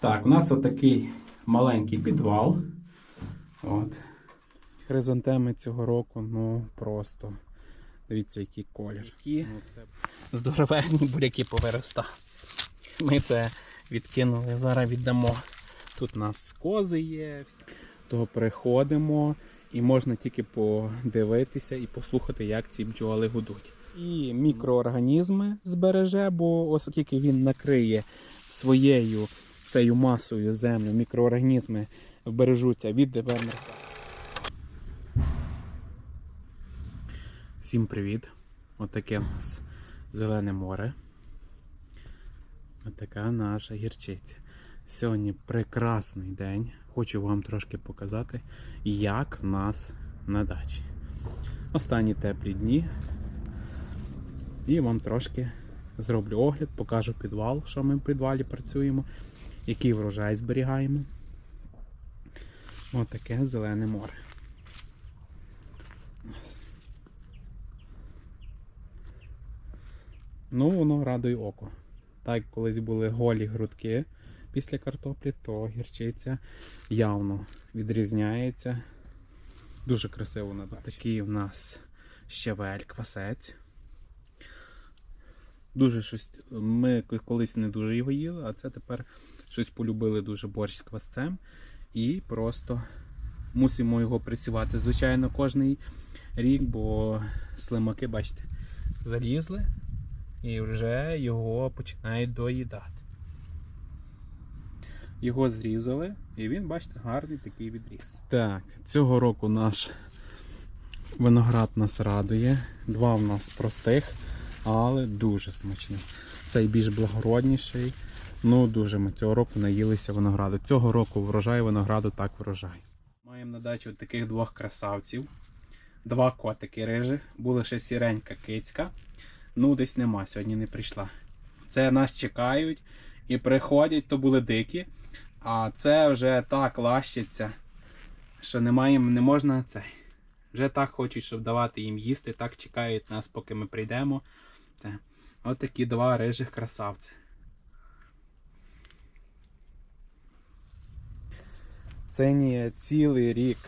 Так, у нас отакий маленький підвал. От. Хризантеми цього року, ну просто. Дивіться, який колір. Які Ну, це... здоровезні буряки повиростали. Ми це відкинули, зараз віддамо. Тут у нас кози є. Того переходимо і можна тільки подивитися і послухати, як ці бджоли гудуть. І мікроорганізми збереже, бо оскільки він накриє своєю цією масою землю, мікроорганізми вбережуться від вермерса. Всім привіт! Отаке у нас зелене море. Отака наша гірчиця. Сьогодні прекрасний день. Хочу вам трошки показати, як в нас на дачі. Останні теплі дні. І вам трошки зроблю огляд, покажу підвал, що ми в підвалі працюємо, який врожай зберігаємо. Отаке зелене море. Ну, воно радує око. Так, як колись були голі грудки після картоплі, то гірчиця явно відрізняється. Дуже красиво на. Такий в нас щавель, квасець. Дуже щось. Ми колись не дуже його їли, а це тепер щось полюбили дуже борщ з квасцем. І просто мусимо його працювати. Звичайно, кожний рік, бо слимаки, бачите, залізли і вже його починають доїдати. Його зрізали, і він, бачите, гарний такий відріз. Так, цього року наш виноград нас радує. Два в нас простих, але дуже смачні. Цей більш благородніший. Ну, дуже ми цього року наїлися винограду. Цього року врожай винограду так врожай. Маємо на дачі от таких двох красавців. Два котики рижих. Була ще сіренька кицька. Ну, десь нема, сьогодні не прийшла. Це нас чекають і приходять, то були дикі. А це вже так лащиться, що немає, не можна цей. Вже так хочуть, щоб давати їм їсти, так чекають нас, поки ми прийдемо. Це. От такі два рижих красавці. Цинія цілий рік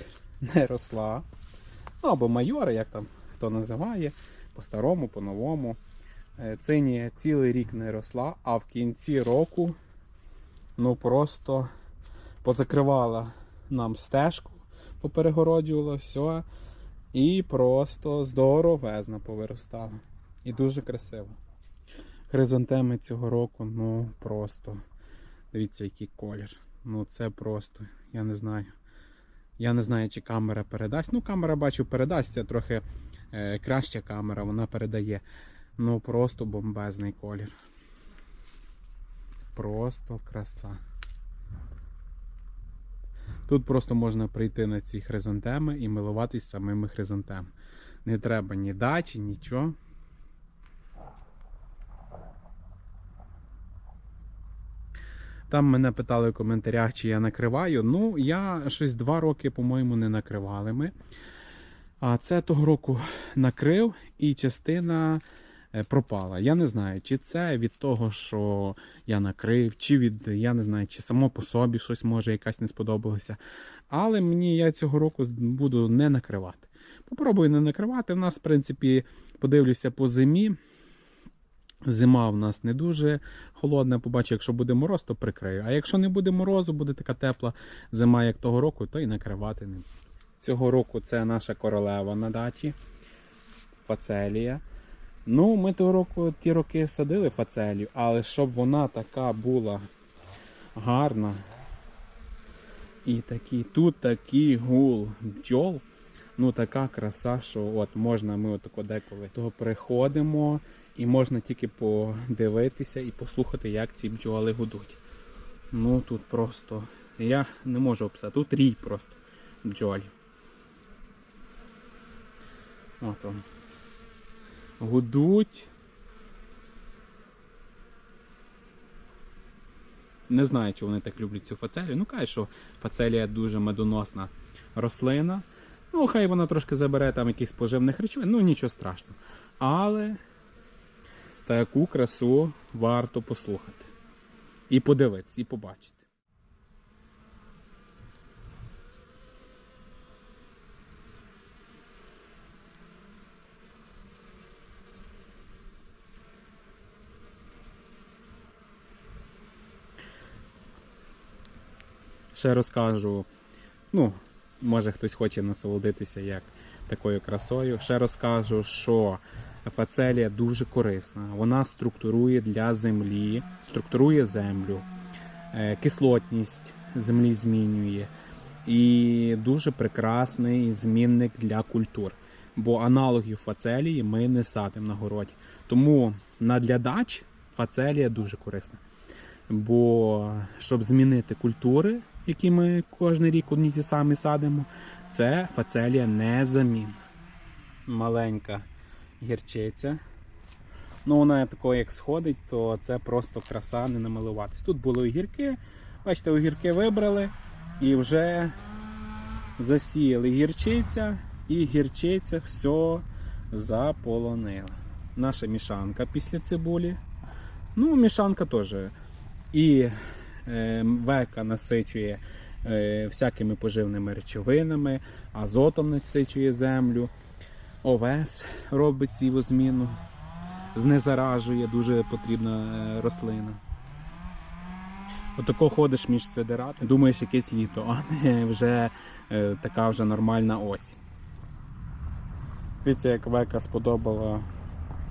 не росла. Ну або майора, як там хто називає, по-старому, по-новому. Е, Цинія цілий рік не росла, а в кінці року ну просто позакривала нам стежку, поперегороджувала все. І просто здоровезно повиростала. І дуже красиво. Хризантеми цього року, ну просто. Дивіться, який колір. Ну це просто, я не знаю. Я не знаю, чи камера передасть. Ну, камера бачу, передасть. Це трохи е, краща камера, вона передає. Ну просто бомбезний колір. Просто краса. Тут просто можна прийти на ці хризантеми і милуватись самими хризантемами. Не треба ні дачі, нічого. Там мене питали в коментарях, чи я накриваю. Ну, я щось два роки, по-моєму, не накривали ми. А це того року накрив і частина е, пропала. Я не знаю, чи це від того, що я накрив, чи від, я не знаю, чи само по собі щось може якась не сподобалося. Але мені я цього року буду не накривати. Попробую не накривати. У нас, в принципі, подивлюся по зимі. Зима в нас не дуже холодна. Побачу, якщо буде мороз, то прикрию. А якщо не буде морозу, буде така тепла зима, як того року, то і накривати не. Цього року це наша королева на дачі. Фацелія. Ну, ми того року ті роки садили фацелію, але щоб вона така була гарна. І такі, тут такий гул бджол. Ну, така краса, що от можна ми отако деколи того приходимо і можна тільки подивитися і послухати, як ці бджоли гудуть. Ну тут просто я не можу описати. Тут рій просто бджолів. От он. Гудуть. Не знаю, чи вони так люблять цю фацелію. Ну, кажуть, що фацелія дуже медоносна рослина. Ну, хай вона трошки забере там якихось поживних речовин, ну нічого страшного. Але та яку красу варто послухати. І подивитися, і побачити. Ще розкажу, ну, може хтось хоче насолодитися як такою красою. Ще розкажу, що фацелія дуже корисна. Вона структурує для землі, структурує землю, е, кислотність землі змінює. І дуже прекрасний змінник для культур. Бо аналогів фацелії ми не садимо на городі. Тому на для дач фацелія дуже корисна. Бо щоб змінити культури, які ми кожен рік одні ті самі садимо, це фацелія незамінна. Маленька гірчиця. Ну, вона такою, як сходить, то це просто краса не намилуватись. Тут були огірки. Бачите, огірки вибрали і вже засіяли гірчиця, і гірчиця все заполонила. Наша мішанка після цибулі. Ну, мішанка теж. І е, века насичує е, всякими поживними речовинами, азотом насичує землю, овес робить сівозміну, знезаражує, дуже потрібна е, рослина. Отако ходиш між сидерати, думаєш якесь літо, а не вже е, така вже нормальна ось. Дивіться, як Века сподобала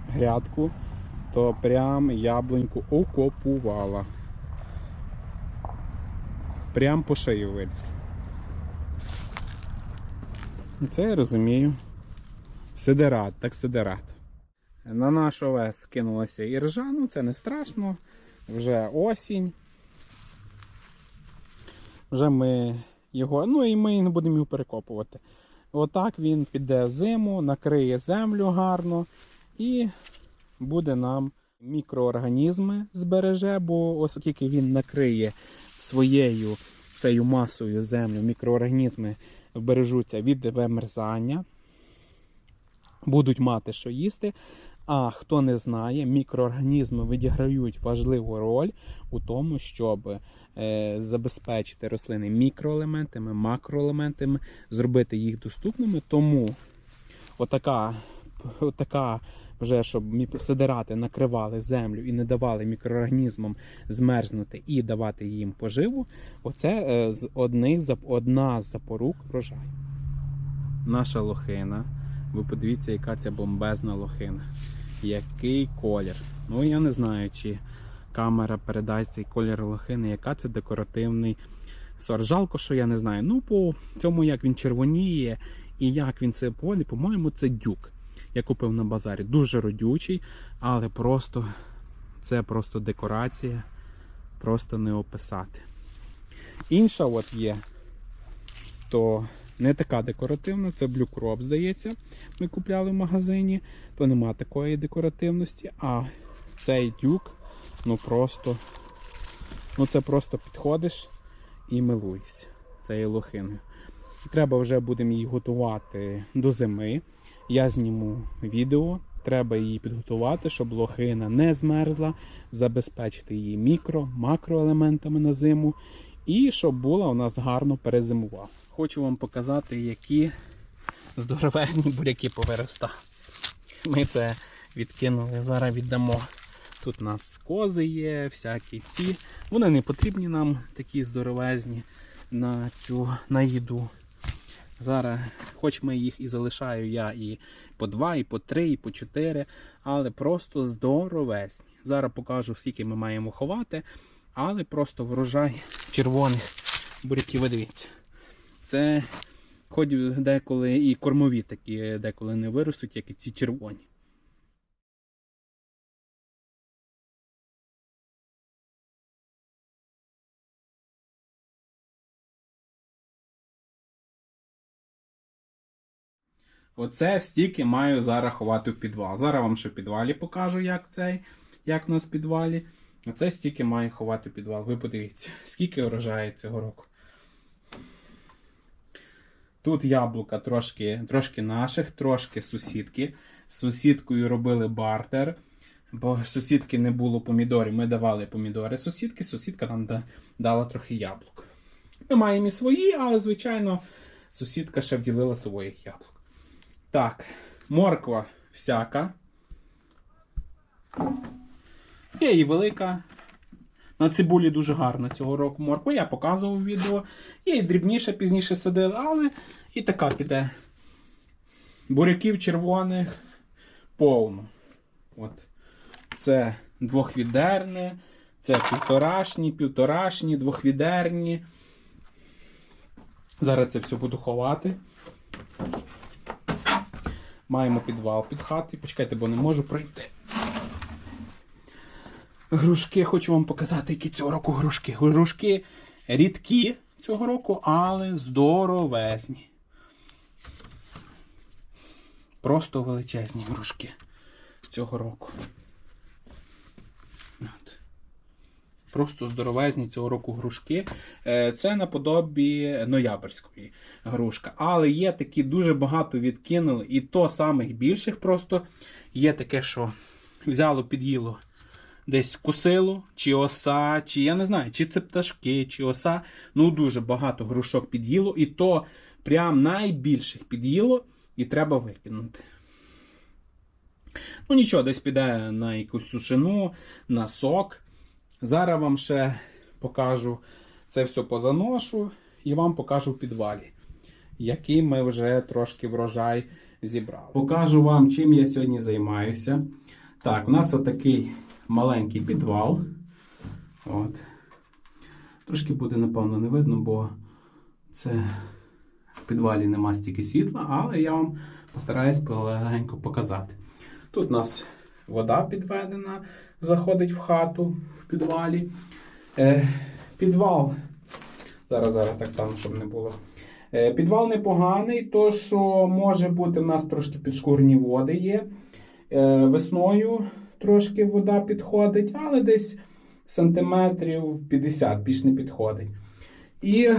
грядку, то прям яблуньку окопувала. Прям по шию вилізла. Це я розумію. Сидерат, так сидерат. На наш овес кинулася іржа, ну це не страшно. Вже осінь. Вже ми його, ну і ми не будемо його перекопувати. Отак він піде зиму, накриє землю гарно і буде нам мікроорганізми збереже, бо оскільки він накриє своєю цією масою землю, мікроорганізми вбережуться від вимерзання, будуть мати що їсти. А хто не знає, мікроорганізми відіграють важливу роль у тому, щоб е, забезпечити рослини мікроелементами, макроелементами, зробити їх доступними. Тому отака, отака вже щоб сидерати накривали землю і не давали мікроорганізмам змерзнути і давати їм поживу. Оце е, з одних одна з запорук врожаю. Наша лохина. Ви подивіться, яка ця бомбезна лохина. Який колір. Ну я не знаю, чи камера передасть цей колір лохини, яка це декоративний сорт. Жалко, що я не знаю. Ну, по цьому, як він червоніє і як він це полі, по-моєму, це дюк. Я купив на базарі. Дуже родючий, але просто це просто декорація, просто не описати. Інша от є, то не така декоративна, це Blue Crop, здається. Ми купляли в магазині, то нема такої декоративності. А цей дюк, ну просто, ну це просто підходиш і милуєшся цією лохиною. Треба вже будемо її готувати до зими. Я зніму відео. Треба її підготувати, щоб лохина не змерзла, забезпечити її мікро, макроелементами на зиму і щоб була у нас гарно перезимувала. Хочу вам показати, які здоровезні буряки повиростали. Ми це відкинули, зараз віддамо. Тут у нас кози є, всякі ці. Вони не потрібні нам такі здоровезні на цю на їду. Зараз, хоч ми їх і залишаю я і по два, і по три, і по чотири, але просто здоровезні. Зараз покажу, скільки ми маємо ховати, але просто врожай червоних буряків. Ви дивіться. Це хоч деколи і кормові такі деколи не виростуть, як і ці червоні. Оце стільки маю зараз ховати підвал. Зараз вам ще в підвалі покажу, як цей, як у нас в підвалі. Оце стільки маю ховати в підвал. Ви подивіться, скільки врожаю цього року. Тут яблука трошки, трошки наших, трошки сусідки. З сусідкою робили бартер, бо сусідки не було помідорів. Ми давали помідори сусідки, сусідка нам да- дала трохи яблук. Ми маємо і свої, але, звичайно, сусідка ще вділила своїх яблук. Так, морква всяка. Є і велика. На цибулі дуже гарно цього року морква. Я показував відео. Є і дрібніше пізніше садили, але і така піде. Буряків червоних повно. От. Це двохвідерне, це півторашні, півторашні, двохвідерні. Зараз це все буду ховати. Маємо підвал під хатою. Почекайте, бо не можу пройти. Грушки, хочу вам показати, які цього року грушки. Грушки рідкі цього року, але здоровезні. Просто величезні грушки цього року. От. Просто здоровезні цього року грушки. Е, Це наподобі ноябрьської грушка. Але є такі дуже багато відкинули, і то самих більших просто є таке, що взяло, під'їло десь кусило, чи оса, чи я не знаю, чи це пташки, чи оса. Ну, дуже багато грушок під'їло, і то прям найбільших під'їло, і треба викинути. Ну нічого, десь піде на якусь сушину, на сок. Зараз вам ще покажу це все позаношу і вам покажу в підвалі, який ми вже трошки врожай зібрали. Покажу вам, чим я сьогодні займаюся. Так, у нас отакий маленький підвал. От. Трошки буде, напевно, не видно, бо це в підвалі нема стільки світла, але я вам постараюсь легенько показати. Тут у нас вода підведена, заходить в хату в підвалі. Е, підвал. Зараз, зараз так стану, щоб не було. Е, підвал непоганий, то що може бути в нас трошки підшкурні води є. Е, весною трошки вода підходить, але десь сантиметрів 50 більш не підходить. І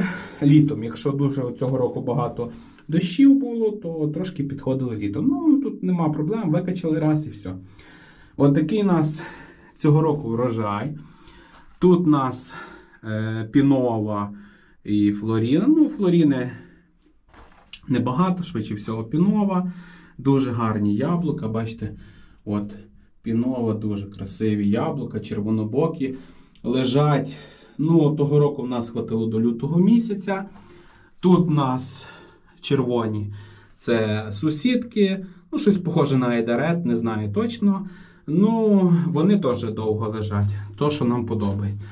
літом, якщо дуже цього року багато дощів було, то трошки підходило літо. Ну, тут нема проблем, викачали раз і все. От такий у нас цього року врожай. Тут у нас е, пінова і флоріна. Ну, флоріни небагато, швидше всього, пінова. Дуже гарні яблука. Бачите, от пінова, дуже красиві яблука, червонобокі. Лежать. Ну, того року в нас хватило до лютого місяця. Тут у нас червоні це сусідки. Ну, щось похоже на айдарет, не знаю точно. Ну, вони теж довго лежать. То, що нам подобається.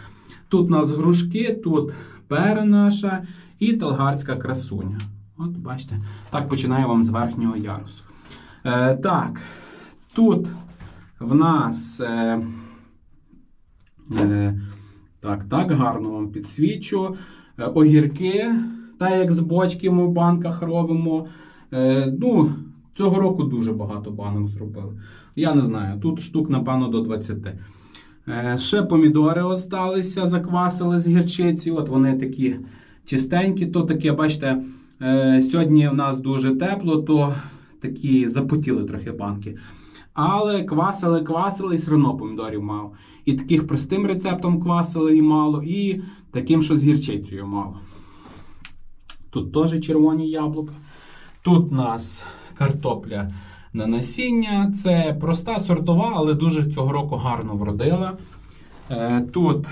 Тут у нас грушки, тут пера наша і талгарська красуня. От, бачите, так починаю вам з верхнього ярусу. Е, так, тут в нас. Е, е, так, так, гарно вам підсвічу. Е, огірки, так як з бочки ми в банках робимо. Е, ну, цього року дуже багато банок зробили. Я не знаю, тут штук, напевно, до 20. Е, ще помідори осталися, заквасили з гірчиці. От вони такі чистенькі. То таке, бачите, е, сьогодні в нас дуже тепло, то такі запотіли трохи банки. Але квасили, квасили і все одно помідорів мало. І таких простим рецептом квасили і мало, і таким, що з гірчицею мало. Тут теж червоні яблука. Тут у нас картопля на насіння. Це проста сортова, але дуже цього року гарно вродила. Е, Тут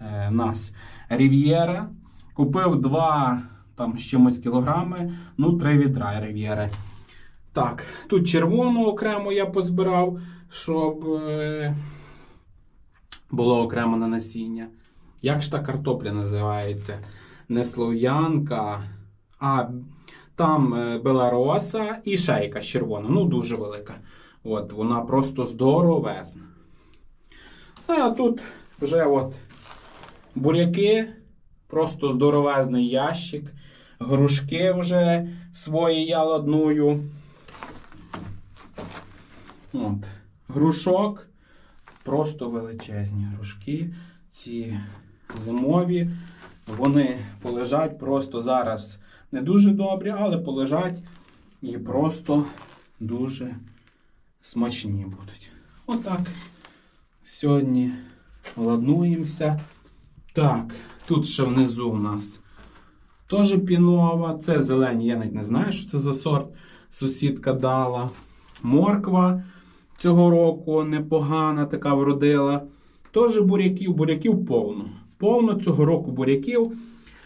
е, у нас рів'єра. Купив 2 там, з чимось кілограми, ну, 3 відра рів'єри. Так, тут червону окремо я позбирав, щоб е, було окремо на насіння. Як ж та картопля називається? Не слов'янка, а там е, белароса і якась червона. Ну, дуже велика. От, вона просто здоровезна. А тут вже от буряки, просто здоровезний ящик. Грушки вже свої я ладную. От. Грушок. Просто величезні грушки. Ці зимові. Вони полежать просто зараз не дуже добрі, але полежать і просто дуже смачні будуть. Отак. Сьогодні ладнуємося. Так, тут ще внизу у нас теж пінова. Це зелені, я навіть не знаю, що це за сорт. Сусідка дала. Морква цього року непогана така вродила. Теж буряків, буряків повно. Повно цього року буряків.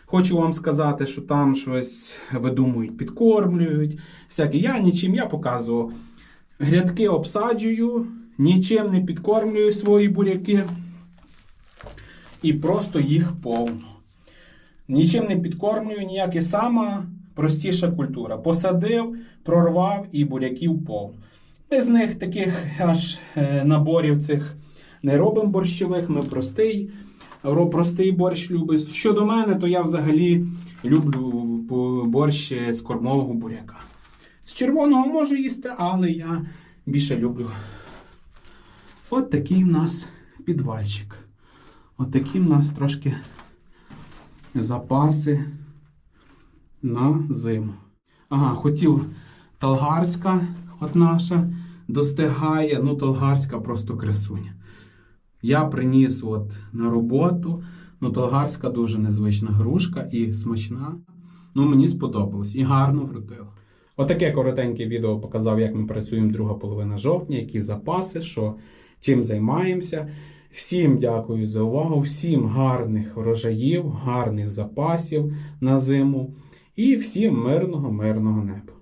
Хочу вам сказати, що там щось видумують, підкормлюють. Всяке. Я нічим я показував. Грядки обсаджую, нічим не підкормлюю свої буряки. І просто їх повно. Нічим не підкормлюю, ніяк і сама простіша культура. Посадив, прорвав і буряків повно. З них таких аж е, наборів цих не робимо борщових, ми простий, простий борщ любимо. Щодо мене, то я взагалі люблю борщ з кормового буряка. З червоного можу їсти, але я більше люблю. От такий в нас підвальчик. От такі в нас трошки запаси на зиму. Ага, хотів Талгарська, от наша, достигає. Ну, Талгарська просто красуня. Я приніс от на роботу. Ну, Талгарська дуже незвична грушка і смачна. Ну, мені сподобалось і гарно вродила. Отаке коротеньке відео показав, як ми працюємо друга половина жовтня, які запаси, що чим займаємося. Всім дякую за увагу, всім гарних врожаїв, гарних запасів на зиму і всім мирного, мирного неба.